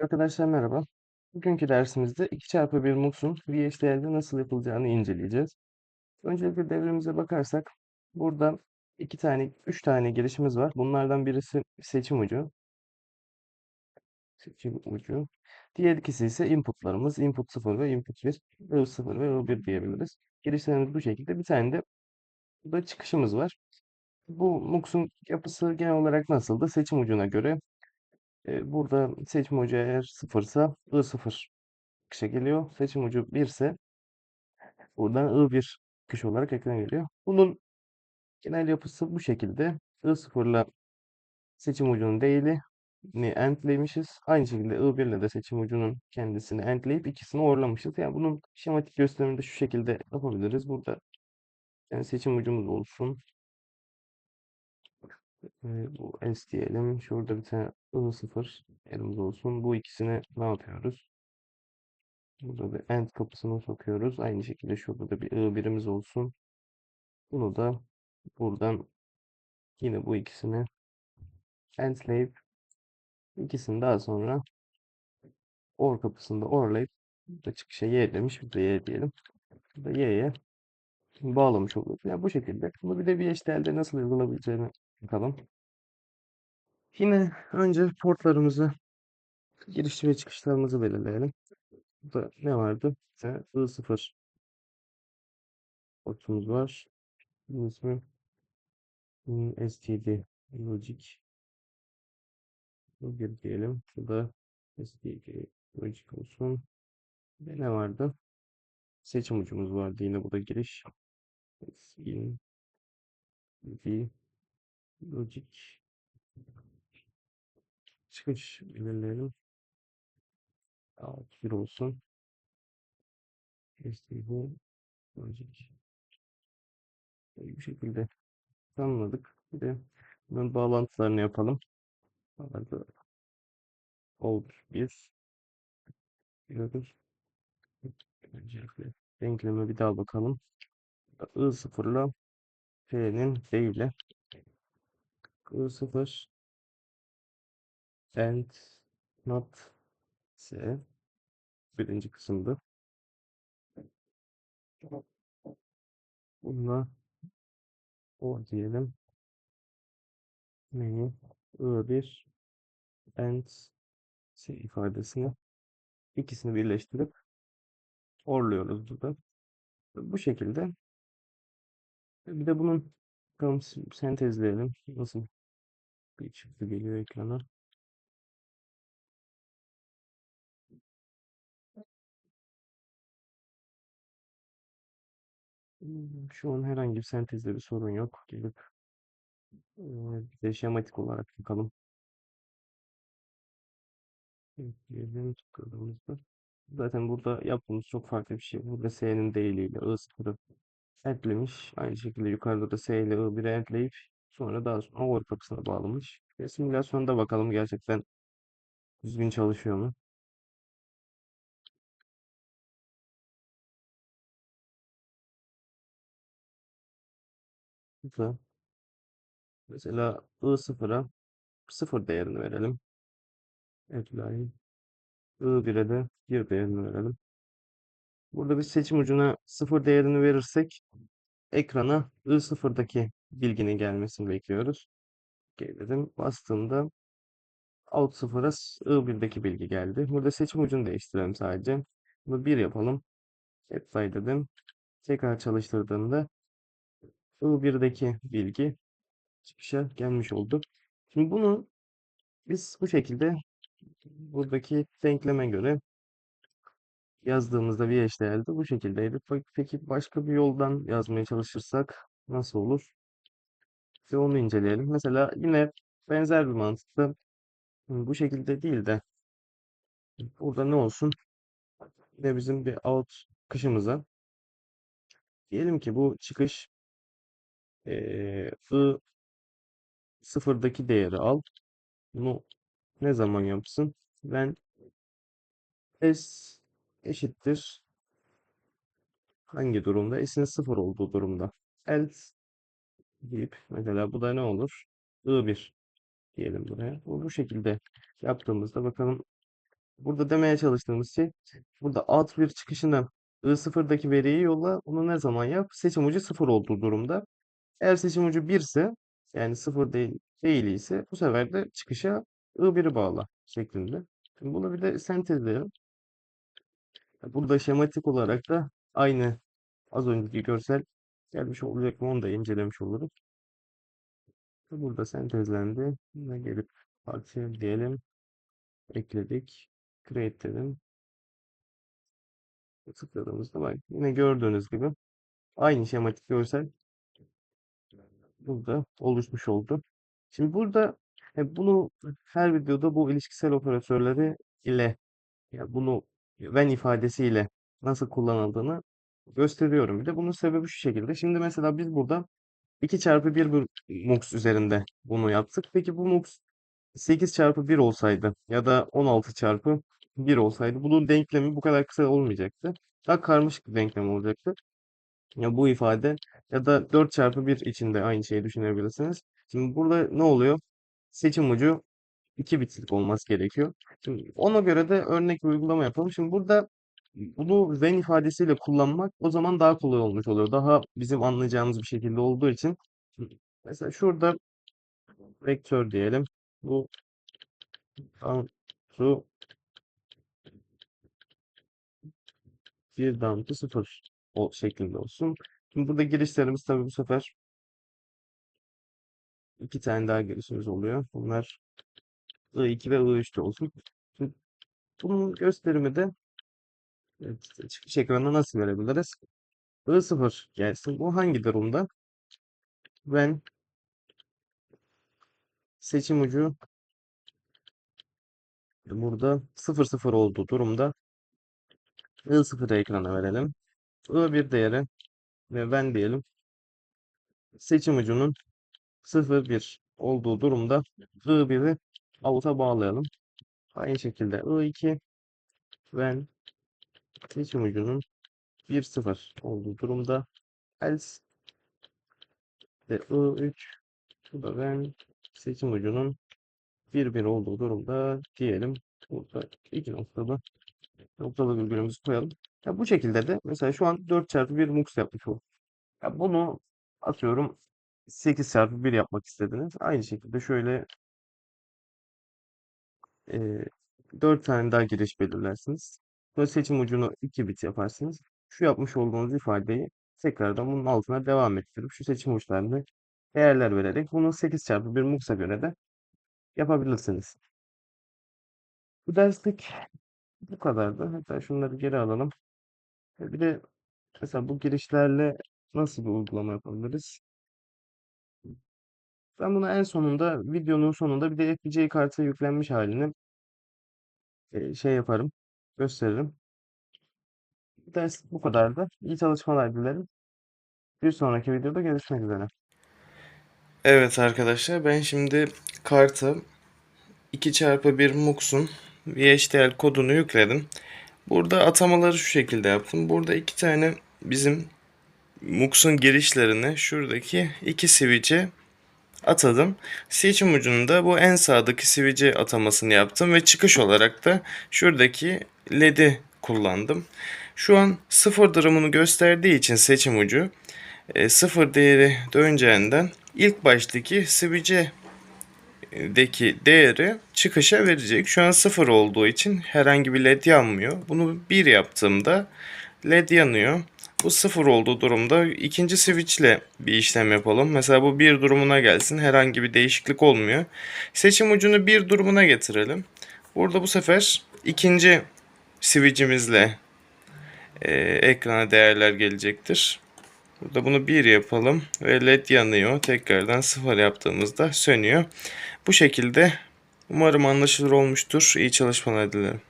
Arkadaşlar merhaba. Bugünkü dersimizde 2 çarpı 1 mux'un VHDL'de nasıl yapılacağını inceleyeceğiz. Öncelikle devremize bakarsak burada iki tane, üç tane girişimiz var. Bunlardan birisi seçim ucu. Seçim ucu. Diğer ikisi ise inputlarımız. Input 0 ve input 1. I0 ve I1 diyebiliriz. Girişlerimiz bu şekilde. Bir tane de burada çıkışımız var. Bu mux'un yapısı genel olarak nasıldı? Seçim ucuna göre burada seçim ucu eğer 0 ise I0 çıkışa geliyor. Seçim ucu 1 ise buradan I1 çıkış olarak ekrana geliyor. Bunun genel yapısı bu şekilde. I0 ile seçim ucunun değilini endlemişiz. Aynı şekilde I1 ile de seçim ucunun kendisini endleyip ikisini orlamışız. Yani bunun şematik gösterimini de şu şekilde yapabiliriz. Burada yani seçim ucumuz olsun. Bu S diyelim. Şurada bir tane I0 yerimiz olsun. Bu ikisini ne yapıyoruz? Burada bir end kapısını sokuyoruz. Aynı şekilde şurada da bir I1'imiz olsun. Bunu da buradan yine bu ikisini endleyip ikisini daha sonra or kapısında orlayıp burada çıkışa y demiş. Burada y diyelim. Burada y'ye bağlamış oluyoruz. Yani bu şekilde. Bunu bir de VHDL'de nasıl uygulayabileceğini bakalım. Yine önce portlarımızı giriş ve çıkışlarımızı belirleyelim. Burada ne vardı? Tane I0 portumuz var. Bunun ismi STD Logic bir diyelim. Şurada STD Logic olsun. Ve ne vardı? Seçim ucumuz vardı. Yine burada giriş. In, V, Logic. Çıkış belirleyelim. Alt bir olsun. STD Logic. Bu şekilde tanımladık. Bir de bunun bağlantılarını yapalım. Arada olur bir diyoruz. Öncelikle denkleme bir daha bakalım. I0 ile F'nin D ile I0 and not S birinci kısımda. Bununla o diyelim. Neyi? I1 and S ifadesini ikisini birleştirip orluyoruz burada. Bu şekilde. Bir de bunun bakalım sentezleyelim. Nasıl bir çıktı geliyor ekrana. Şu an herhangi bir sentezde bir sorun yok. Gelip bir de şematik olarak bakalım. Ekleyelim tıkladığımızda. Zaten burada yaptığımız çok farklı bir şey. Burada S'nin değiliyle I0'ı eklemiş. Aynı şekilde yukarıda da S ile I1'i ekleyip sonra daha sonra over kapısına bağlamış. Ve simülasyonda bakalım gerçekten düzgün çalışıyor mu? Burada mesela I0'a 0 değerini verelim. Apply. I1'e de 1 değerini verelim. Burada bir seçim ucuna 0 değerini verirsek ekrana I0'daki bilginin gelmesini bekliyoruz. OK dedim. Bastığımda Out 0'a I1'deki bilgi geldi. Burada seçim ucunu değiştirelim sadece. Bunu 1 yapalım. Apply dedim. Tekrar çalıştırdığımda I1'deki bilgi çıkışa gelmiş oldu. Şimdi bunu biz bu şekilde buradaki denkleme göre yazdığımızda VHDL'de bu şekildeydi. Peki başka bir yoldan yazmaya çalışırsak nasıl olur? İşte onu inceleyelim. Mesela yine benzer bir mantıkta bu şekilde değil de burada ne olsun? Yine bizim bir out çıkışımıza diyelim ki bu çıkış eee I sıfırdaki değeri al. Bunu ne zaman yapsın? Ben S eşittir hangi durumda? S'in sıfır olduğu durumda. Else deyip mesela bu da ne olur? I1 diyelim buraya. Bu, bu şekilde yaptığımızda bakalım Burada demeye çalıştığımız şey burada alt bir çıkışına I0'daki veriyi yolla. Bunu ne zaman yap? Seçim ucu 0 olduğu durumda. Eğer seçim ucu 1 ise yani 0 değil, değil ise bu sefer de çıkışa I1'i bağla şeklinde. Şimdi bunu bir de sentezleyelim. Burada şematik olarak da aynı az önceki görsel gelmiş olacak mı onu da incelemiş oluruz. Burada sentezlendi. Yine gelip parçaya diyelim. Ekledik. Create dedim. Tıkladığımızda bak yine gördüğünüz gibi aynı şematik görsel burada oluşmuş oldu. Şimdi burada e, bunu her videoda bu ilişkisel operatörleri ile ya bunu when ifadesiyle nasıl kullanıldığını gösteriyorum. Bir de bunun sebebi şu şekilde. Şimdi mesela biz burada 2 çarpı 1 bir mux üzerinde bunu yaptık. Peki bu mux 8 çarpı 1 olsaydı ya da 16 çarpı 1 olsaydı bunun denklemi bu kadar kısa olmayacaktı. Daha karmaşık bir denklem olacaktı. Ya bu ifade ya da 4 çarpı 1 içinde aynı şeyi düşünebilirsiniz. Şimdi burada ne oluyor? Seçim ucu 2 bitlik olması gerekiyor. Şimdi ona göre de örnek bir uygulama yapalım. Şimdi burada bunu when ifadesiyle kullanmak o zaman daha kolay olmuş oluyor. Daha bizim anlayacağımız bir şekilde olduğu için mesela şurada vektör diyelim. Bu to 1 down to 0 o şeklinde olsun. Şimdi burada girişlerimiz tabii bu sefer iki tane daha girişimiz oluyor. Bunlar I2 ve I3'te olsun. Şimdi bunun gösterimi de evet, çıkış ekranına nasıl verebiliriz? I0 gelsin. Bu hangi durumda? Ben seçim ucu burada 00 olduğu durumda I0'ı ekrana verelim. I1 değeri ve ben diyelim seçim ucunun 0-1 olduğu durumda I1'i out'a bağlayalım. Aynı şekilde I2 ben seçim ucunun 1-0 olduğu durumda else ve I3 bu da ben seçim ucunun 1-1 olduğu durumda diyelim. Burada iki noktada noktalı virgülümüzü koyalım. Ya bu şekilde de mesela şu an 4 çarpı 1 mux yapmış olduk. Ya bunu atıyorum 8 çarpı 1 yapmak istediniz. Aynı şekilde şöyle e, 4 tane daha giriş belirlersiniz. Sonra seçim ucunu 2 bit yaparsınız. Şu yapmış olduğunuz ifadeyi tekrardan bunun altına devam ettirip şu seçim uçlarını değerler vererek bunu 8 çarpı 1 mux'a göre de yapabilirsiniz. Bu derslik bu kadardı. Hatta şunları geri alalım. E, Bir de mesela bu girişlerle nasıl bir uygulama yapabiliriz? Ben bunu en sonunda videonun sonunda bir de FPGA kartı yüklenmiş halini e, şey yaparım, gösteririm. Ders bu kadardı. İyi çalışmalar dilerim. Bir sonraki videoda görüşmek üzere. Evet arkadaşlar ben şimdi karta 2x1 mux'un VHDL kodunu yükledim. Burada atamaları şu şekilde yaptım. Burada iki tane bizim mux'un girişlerini şuradaki iki switch'e atadım. Seçim ucunda bu en sağdaki switch'e atamasını yaptım ve çıkış olarak da şuradaki led'i kullandım. Şu an sıfır durumunu gösterdiği için seçim ucu e, sıfır değeri döneceğinden ilk baştaki switch'e deki değeri çıkışa verecek. Şu an sıfır olduğu için herhangi bir led yanmıyor. Bunu bir yaptığımda led yanıyor. Bu sıfır olduğu durumda ikinci switch ile bir işlem yapalım. Mesela bu bir durumuna gelsin. Herhangi bir değişiklik olmuyor. Seçim ucunu bir durumuna getirelim. Burada bu sefer ikinci switch'imizle e, ekrana değerler gelecektir. Burada bunu 1 yapalım ve led yanıyor. Tekrardan 0 yaptığımızda sönüyor. Bu şekilde umarım anlaşılır olmuştur. İyi çalışmalar dilerim.